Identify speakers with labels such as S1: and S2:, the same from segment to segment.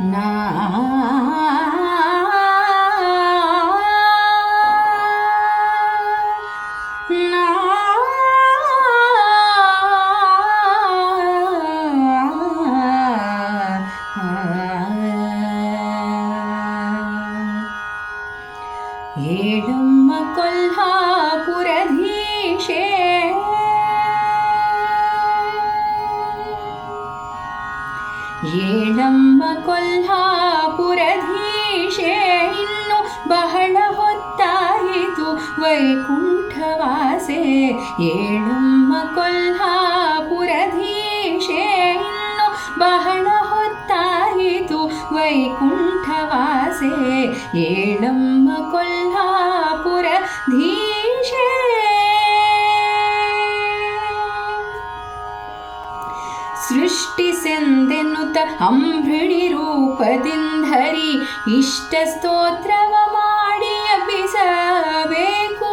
S1: ನಾ ನಾ ಕೊಲ್ಹಾಪುರಧೀಶೆ ಇನ್ನು ಬಹಳ ಹೊತ್ತಾಯಿತು ವೈಕುಂಠವಾಸೆ ಏಳಮ್ಮ ಕೊಲ್ಹಾಪುರಧೀಶೆ ಇನ್ನು ಬಹಳ ಹೊತ್ತಾಯಿತು ವೈಕುಂಠವಾಸೆ ಏಳಮ್ಮ ಕೊಲ್ಹಾಪುರ ಧೀಶೆ ಸೃಷ್ಟಿಸೆಂದೆನ್ನುತ್ತ ಅಂಬೃಣಿ ರೂಪದಿಂಧರಿ ಇಷ್ಟ ಸ್ತೋತ್ರವ ಮಾಡಿ ಅಭಿಸಬೇಕು.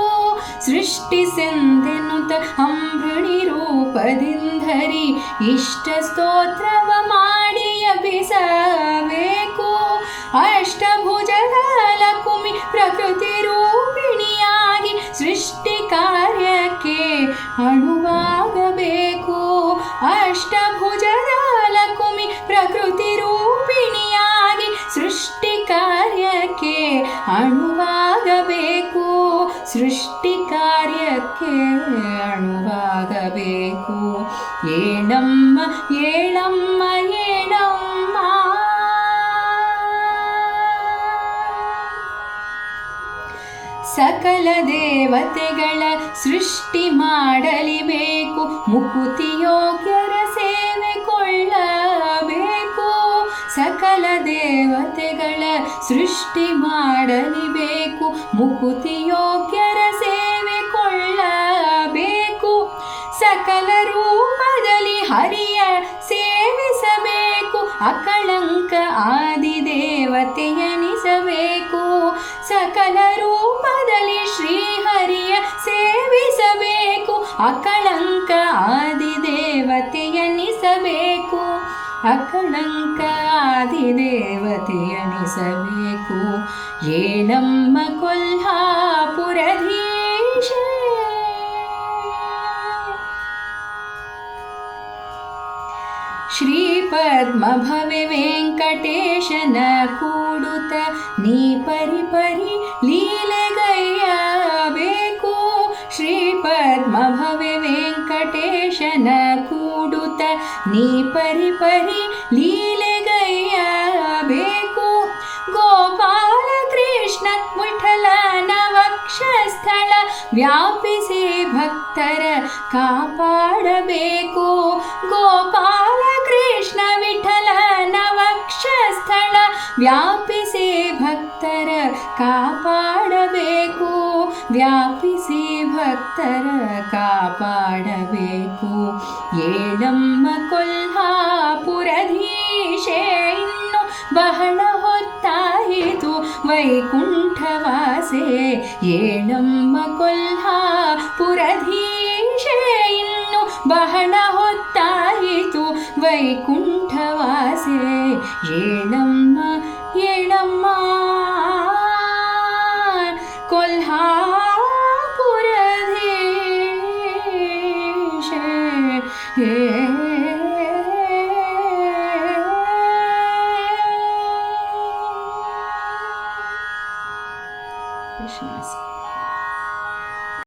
S1: ಸೃಷ್ಟಿಸೆಂದೆನ್ನುತ್ತ ಅಂಬೃಣಿ ರೂಪದಿಂಧರಿ ಇಷ್ಟ ಸ್ತೋತ್ರವ ಮಾಡಿ ಅಭಿಸಬೇಕು. ಅಷ್ಟಭುಜದ ಕುಮಿ ಪ್ರಕೃತಿ ರೂಪಿಣಿಯಾಗಿ ಅಣುವಾಗಬೇಕು ಅಷ್ಟಭುಜದ ಕುಮಿ ಪ್ರಕೃತಿ ರೂಪಿಣಿಯಾಗಿ ಸೃಷ್ಟಿ ಕಾರ್ಯಕ್ಕೆ ಅಣುವಾಗಬೇಕು. ಸೃಷ್ಟಿ ಕಾರ್ಯಕ್ಕೆ ಅಣುವಾಗಬೇಕು. ಏಳಮ್ಮ ಏಳಮ್ಮ ಸಕಲ ದೇವತೆಗಳ ಸೃಷ್ಟಿ ಮಾಡಲಿಬೇಕು ಮುಕುತಿ ಯೋಗ್ಯರ ಸೇವೆ ಕೊಳ್ಳಬೇಕು. ಸಕಲ ದೇವತೆಗಳ ಸೃಷ್ಟಿ ಮಾಡಲಿಬೇಕು ಮುಕುತಿ ಯೋಗ್ಯರ ಸೇವೆ ಕೊಳ್ಳಬೇಕು. ಸಕಲ ರೂಪದಲ್ಲಿ ಹರಿಯ ಸೇವಿಸಬೇಕು, ಅಕಳಂಕ ಆದಿ ದೇವತೆಯನಿಸಬೇಕು ಸಕಲ ಅಕಳಂಕ ಆದಿದೇವತೆಯನಿಸಬೇಕು ಅಕಳಂಕ ಆದಿದೇವತೆಯನಿಸಬೇಕು ಏಳಮ್ಮ ಕೊಲ್ಹಾಪುರಧೀಶ ಶ್ರೀಪದ್ಮಭವೆ ವೆಂಕಟೇಶನ ಕೂಡುತ್ತ ನೀ ಪರಿ ಪರಿ ಲೀಲೆಗೈಯಬೇಕು ನೀ ಪರಿ ಪರಿ ಲೀಲೆಗೈಯಬೇಕು ಗೋಪಾಲ ಕೃಷ್ಣ ವಿಠಲನ ವಕ್ಷಸ್ಥಳ ವ್ಯಾಪಿಸಿ ಭಕ್ತರ ಕಾಪಾಡಬೇಕು. ಗೋಪಾಲ ಕೃಷ್ಣ ವಿಠಲನ ವಕ್ಷಸ್ಥಳ ವ್ಯಾಪಿಸಿ ಭಕ್ತರ ಕಾಪಾಡಬೇಕು. ವ್ಯಾಪಿಸಿ ಭಕ್ತರ ಕಾಪಾಡಬೇಕು. ಏಳಮ್ಮ ಕೊಲ್ಹಾಪುರಧೀಶೆ, ಇನ್ನು ಬಹಳ ಹೊತ್ತಾಯಿತು ವೈಕುಂಠವಾಸೆ. ಏಳಮ್ಮ ಕೊಲ್ಹಾಪುರಧೀಶೆ, ಇನ್ನು ಬಹಳ ಹೊತ್ತಾಯಿತು ವೈಕುಂಠವಾಸೆ. ಏಳಮ್ಮ ಏಳಮ್ಮ. ಕೃಷ್ಣ